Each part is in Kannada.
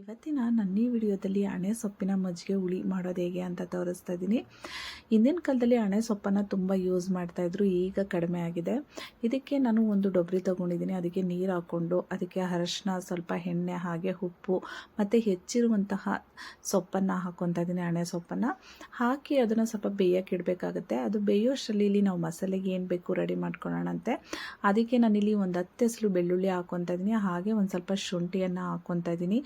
ಇವತ್ತಿನ ನನ್ನ ಈ ವಿಡಿಯೋದಲ್ಲಿ ಹಣೆ ಸೊಪ್ಪಿನ ಮಜ್ಜಿಗೆ ಹುಳಿ ಮಾಡೋದು ಹೇಗೆ ಅಂತ ತೋರಿಸ್ತಾ ಇದ್ದೀನಿ ಹಿಂದಿನ ಕಾಲದಲ್ಲಿ ಹಣೆ ಸೊಪ್ಪನ್ನು ತುಂಬ ಯೂಸ್ ಮಾಡ್ತಾಯಿದ್ರು ಈಗ ಕಡಿಮೆ ಆಗಿದೆ. ಇದಕ್ಕೆ ನಾನು ಒಂದು ಡೊಬ್ರಿ ತೊಗೊಂಡಿದ್ದೀನಿ ಅದಕ್ಕೆ ನೀರು ಹಾಕ್ಕೊಂಡು ಅದಕ್ಕೆ ಅರಶಿನ, ಸ್ವಲ್ಪ ಎಣ್ಣೆ, ಹಾಗೆ ಉಪ್ಪು, ಮತ್ತು ಹೆಚ್ಚಿರುವಂತಹ ಸೊಪ್ಪನ್ನು ಹಾಕ್ಕೊತಾ ಇದ್ದೀನಿ ಹಣೆ ಸೊಪ್ಪನ್ನು. ಹಾಕಿ ಅದನ್ನು ಸ್ವಲ್ಪ ಬೇಯಕ್ಕೆ ಇಡಬೇಕಾಗುತ್ತೆ. ಅದು ಬೇಯೋಷ್ಟರಲ್ಲಿ ನಾವು ಮಸಾಲೆಗೆ ಏನು ಬೇಕು ರೆಡಿ ಮಾಡ್ಕೊಳ್ಳೋಣಂತೆ ಅದಕ್ಕೆ ನಾನಿಲ್ಲಿ ಒಂದು ಹತ್ತು ಹೆಸರು ಬೆಳ್ಳುಳ್ಳಿ ಹಾಕ್ಕೊತಾ ಇದ್ದೀನಿ ಹಾಗೆ ಒಂದು ಸ್ವಲ್ಪ ಶುಂಠಿಯನ್ನು ಹಾಕ್ಕೊತಾ ಇದ್ದೀನಿ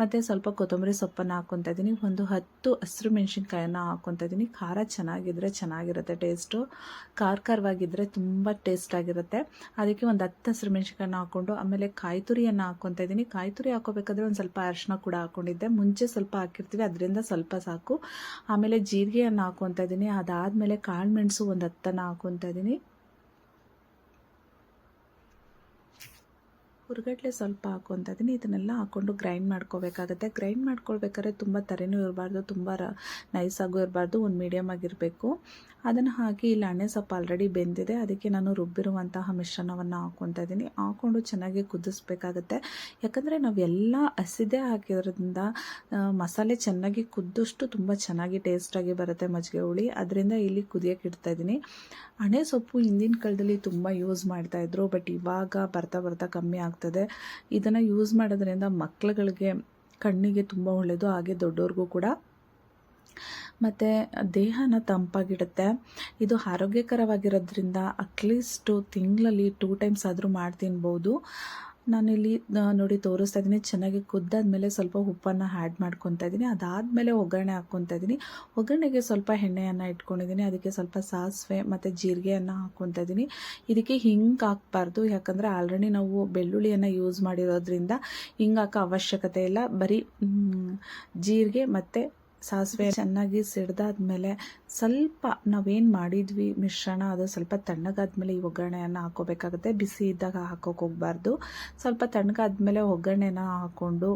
ಮತ್ತು ಸ್ವಲ್ಪ ಕೊತ್ತಂಬರಿ ಸೊಪ್ಪನ್ನು ಹಾಕ್ಕೊತಾ ಇದ್ದೀನಿ. ಒಂದು ಹತ್ತು ಹಸಿರು ಮೆಣಸಿನ್ಕಾಯನ್ನು ಹಾಕ್ಕೊತಾ ಇದ್ದೀನಿ. ಖಾರ ಚೆನ್ನಾಗಿದ್ದರೆ ಚೆನ್ನಾಗಿರುತ್ತೆ ಟೇಸ್ಟು ಖಾರ ಖಾರವಾಗಿದ್ದರೆ ತುಂಬ ಟೇಸ್ಟ್ ಆಗಿರುತ್ತೆ. ಅದಕ್ಕೆ ಒಂದು ಹತ್ತು ಹಸಿರು ಮೆಣಸಿನ್ಕಾಯನ್ನು ಹಾಕ್ಕೊಂಡು ಆಮೇಲೆ ಕಾಯಿ ತುರಿಯನ್ನು ಹಾಕ್ಕೊತಾ ಇದ್ದೀನಿ. ಕಾಯಿ ತುರಿ ಹಾಕೋಬೇಕಾದ್ರೆ ಒಂದು ಸ್ವಲ್ಪ ಅರಿಶಿನ ಕೂಡ ಹಾಕ್ಕೊಂಡಿದ್ದೆ ಮುಂಚೆ ಸ್ವಲ್ಪ ಹಾಕಿರ್ತೀವಿ, ಅದರಿಂದ ಸ್ವಲ್ಪ ಸಾಕು. ಆಮೇಲೆ ಜೀರಿಗೆಯನ್ನು ಹಾಕ್ಕೊತಾ ಇದ್ದೀನಿ. ಅದಾದಮೇಲೆ ಕಾಳು ಮೆಣಸು ಒಂದು ಹತ್ತನ್ನು ಹಾಕ್ಕೊತಾ ಇದ್ದೀನಿ. ಹುರ್ಗಡ್ಲೆ ಸ್ವಲ್ಪ ಹಾಕೊತದೀನಿ ಇದನ್ನೆಲ್ಲ ಹಾಕ್ಕೊಂಡು ಗ್ರೈಂಡ್ ಮಾಡ್ಕೋಬೇಕಾಗುತ್ತೆ. ಗ್ರೈಂಡ್ ಮಾಡ್ಕೊಳ್ಬೇಕಾದ್ರೆ ತುಂಬ ತರೇನೂ ಇರಬಾರ್ದು, ತುಂಬ ನೈಸಾಗೂ ಇರಬಾರ್ದು, ಒಂದು ಮೀಡಿಯಮ್ ಆಗಿರಬೇಕು. ಅದನ್ನು ಹಾಕಿ ಇಲ್ಲಿ ಅಣ್ಣೆ ಸೊಪ್ಪು ಆಲ್ರೆಡಿ ಬೆಂದಿದೆ. ಅದಕ್ಕೆ ನಾನು ರುಬ್ಬಿರುವಂತಹ ಮಿಶ್ರಣವನ್ನು ಹಾಕ್ಕೊತಾ ಇದ್ದೀನಿ. ಹಾಕ್ಕೊಂಡು ಚೆನ್ನಾಗಿ ಕುದಿಸ್ಬೇಕಾಗತ್ತೆ. ಯಾಕಂದರೆ ನಾವೆಲ್ಲ ಹಸಿದೆ ಹಾಕಿರೋದ್ರಿಂದ ಮಸಾಲೆ ಚೆನ್ನಾಗಿ ಕುದ್ದಷ್ಟು ತುಂಬ ಚೆನ್ನಾಗಿ ಟೇಸ್ಟಾಗಿ ಬರುತ್ತೆ ಮಜ್ಜಿಗೆ ಹುಳಿ. ಅದರಿಂದ ಇಲ್ಲಿ ಕುದಿಯೋಕೆ ಇಡ್ತಾ ಇದ್ದೀನಿ. ಹಣೆ ಸೊಪ್ಪು ಹಿಂದಿನ ಕಾಲದಲ್ಲಿ ತುಂಬ ಯೂಸ್ ಮಾಡ್ತಾಯಿದ್ರು ಬಟ್ ಇವಾಗ ಬರ್ತಾ ಬರ್ತಾ ಕಮ್ಮಿ ಆಗ್ತದೆ. ಇದನ್ನು ಯೂಸ್ ಮಾಡೋದ್ರಿಂದ ಮಕ್ಕಳುಗಳಿಗೆ ಕಣ್ಣಿಗೆ ತುಂಬ ಒಳ್ಳೆಯದು ಹಾಗೆ ದೊಡ್ಡವ್ರಿಗೂ ಕೂಡ. ಮತ್ತು ದೇಹನ ತಂಪಾಗಿಡುತ್ತೆ. ಇದು ಆರೋಗ್ಯಕರವಾಗಿರೋದ್ರಿಂದ ಅಟ್ಲೀಸ್ಟು ತಿಂಗಳಲ್ಲಿ ಟೂ ಟೈಮ್ಸ್ ಆದರೂ ಮಾಡಿ ತಿನ್ಬೋದು. ನಾನಿಲ್ಲಿ ನೋಡಿ ತೋರಿಸ್ತಾ ಇದ್ದೀನಿ. ಚೆನ್ನಾಗಿ ಕುದ್ದಾದ್ಮೇಲೆ ಸ್ವಲ್ಪ ಉಪ್ಪನ್ನು ಆ್ಯಡ್ ಮಾಡ್ಕೊತಾ ಇದ್ದೀನಿ. ಅದಾದಮೇಲೆ ಒಗ್ಗರಣೆ ಹಾಕ್ಕೊತಾ ಇದ್ದೀನಿ. ಒಗ್ಗರಣೆಗೆ ಸ್ವಲ್ಪ ಎಣ್ಣೆಯನ್ನು ಇಟ್ಕೊಂಡಿದ್ದೀನಿ. ಅದಕ್ಕೆ ಸ್ವಲ್ಪ ಸಾಸಿವೆ ಮತ್ತು ಜೀರಿಗೆಯನ್ನು ಹಾಕ್ಕೊತಾ ಇದ್ದೀನಿ. ಇದಕ್ಕೆ ಹಿಂಗೆ ಹಾಕ್ಬಾರ್ದು. ಯಾಕಂದರೆ ಆಲ್ರೆಡಿ ನಾವು ಬೆಳ್ಳುಳ್ಳಿಯನ್ನು ಯೂಸ್ ಮಾಡಿರೋದ್ರಿಂದ ಹಿಂಗೆ ಹಾಕೋ ಅವಶ್ಯಕತೆ ಇಲ್ಲ. ಬರೀ ಜೀರಿಗೆ ಮತ್ತು ಸಾಸಿವೆ ಚೆನ್ನಾಗಿ ಸಿಡ್ದಾದ್ಮೇಲೆ ಸ್ವಲ್ಪ ನಾವೇನು ಮಾಡಿದ್ವಿ ಮಿಶ್ರಣ ಅದು ಸ್ವಲ್ಪ ತಣ್ಣಗಾದ್ಮೇಲೆ ಈ ಒಗ್ಗರಣೆಯನ್ನು ಹಾಕೋಬೇಕಾಗುತ್ತೆ. ಬಿಸಿ ಇದ್ದಾಗ ಹಾಕೋಕೆ ಹೋಗ್ಬಾರ್ದು. ಸ್ವಲ್ಪ ತಣ್ಣಗಾದ್ಮೇಲೆ ಒಗ್ಗರಣೆನ ಹಾಕ್ಕೊಂಡು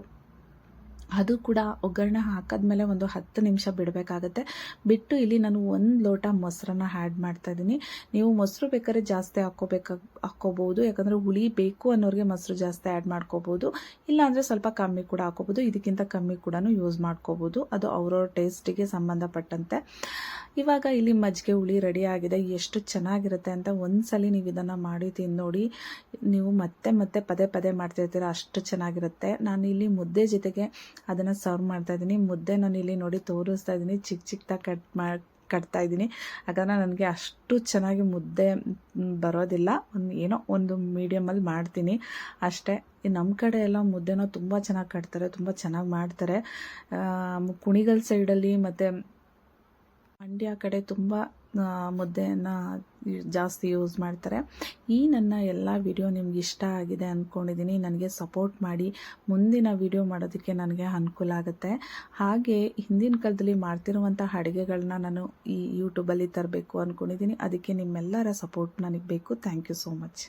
ಅದು ಕೂಡ ಒಗ್ಗರಣೆ ಹಾಕಿದ್ಮೇಲೆ ಒಂದು ಹತ್ತು ನಿಮಿಷ ಬಿಡಬೇಕಾಗತ್ತೆ. ಬಿಟ್ಟು ಇಲ್ಲಿ ನಾನು ಒಂದು ಲೋಟ ಮೊಸರನ್ನ ಆ್ಯಡ್ ಮಾಡ್ತಾ ಇದ್ದೀನಿ. ನೀವು ಮೊಸರು ಬೇಕಾದ್ರೆ ಜಾಸ್ತಿ ಹಾಕೋಬೇಕ ಹಾಕ್ಕೋಬೋದು ಯಾಕಂದರೆ ಹುಳಿ ಬೇಕು ಅನ್ನೋರಿಗೆ ಮೊಸರು ಜಾಸ್ತಿ ಆ್ಯಡ್ ಮಾಡ್ಕೋಬೋದು ಇಲ್ಲಾಂದರೆ ಸ್ವಲ್ಪ ಕಮ್ಮಿ ಕೂಡ ಹಾಕೋಬೋದು ಇದಕ್ಕಿಂತ ಕಮ್ಮಿ ಕೂಡ ಯೂಸ್ ಮಾಡ್ಕೋಬೋದು ಅದು ಅವರವ್ರ ಟೇಸ್ಟಿಗೆ ಸಂಬಂಧಪಟ್ಟಂತೆ. ಇವಾಗ ಇಲ್ಲಿ ಮಜ್ಜಿಗೆ ಹುಳಿ ರೆಡಿ ಆಗಿದೆ. ಎಷ್ಟು ಚೆನ್ನಾಗಿರುತ್ತೆ ಅಂತ ಒಂದ್ಸಲಿ ನೀವು ಇದನ್ನು ಮಾಡಿ ತಿಂದು ನೋಡಿ ನೀವು ಮತ್ತೆ ಮತ್ತೆ ಪದೇ ಪದೇ ಮಾಡ್ತಿರ್ತೀರ. ಅಷ್ಟು ಚೆನ್ನಾಗಿರುತ್ತೆ. ನಾನು ಇಲ್ಲಿ ಮುದ್ದೆ ಜೊತೆಗೆ ಅದನ್ನು ಸರ್ವ್ ಮಾಡ್ತಾ ಇದ್ದೀನಿ. ಮುದ್ದೆ ನಾನು ಇಲ್ಲಿ ನೋಡಿ ತೋರಿಸ್ತಾ ಇದ್ದೀನಿ. ಚಿಕ್ಕ ಚಿಕ್ಕದಾಗಿ ಕಟ್ ಮಾಡಿ ಕಟ್ತಾ ಇದ್ದೀನಿ. ಯಾಕಂದರೆ ನನಗೆ ಅಷ್ಟು ಚೆನ್ನಾಗಿ ಮುದ್ದೆ ಬರೋದಿಲ್ಲ. ಒಂದು ಏನೋ ಒಂದು ಮೀಡಿಯಮಲ್ಲಿ ಮಾಡ್ತೀನಿ. ಅಷ್ಟೇ. ನಮ್ಮ ಕಡೆ ಎಲ್ಲ ಮುದ್ದೆನ ತುಂಬ ಚೆನ್ನಾಗಿ ಕಟ್ತಾರೆ. ತುಂಬ ಚೆನ್ನಾಗಿ ಮಾಡ್ತಾರೆ. ಕುಣಿಗಲ್ ಸೈಡಲ್ಲಿ ಮತ್ತು ಮಂಡ್ಯ ಕಡೆ ತುಂಬ ಮುದ್ದೆಯನ್ನು ಜಾಸ್ತಿ ಯೂಸ್ ಮಾಡ್ತಾರೆ. ಈ ನನ್ನ ಎಲ್ಲ ವಿಡಿಯೋ ನಿಮ್ಗೆ ಇಷ್ಟ ಆಗಿದೆ ಅಂದ್ಕೊಂಡಿದ್ದೀನಿ ನನಗೆ ಸಪೋರ್ಟ್ ಮಾಡಿ ಮುಂದಿನ ವಿಡಿಯೋ ಮಾಡೋದಕ್ಕೆ ನನಗೆ ಅನುಕೂಲ ಆಗುತ್ತೆ. ಹಾಗೆ ಹಿಂದಿನ ಕಾಲದಲ್ಲಿ ಮಾಡ್ತಿರುವಂಥ ಅಡುಗೆಗಳನ್ನ ನಾನು ಈ ಯೂಟ್ಯೂಬಲ್ಲಿ ತರಬೇಕು ಅಂದ್ಕೊಂಡಿದ್ದೀನಿ ಅದಕ್ಕೆ ನಿಮ್ಮೆಲ್ಲರ ಸಪೋರ್ಟ್ ನನಗೆ ಬೇಕು. Thank you so much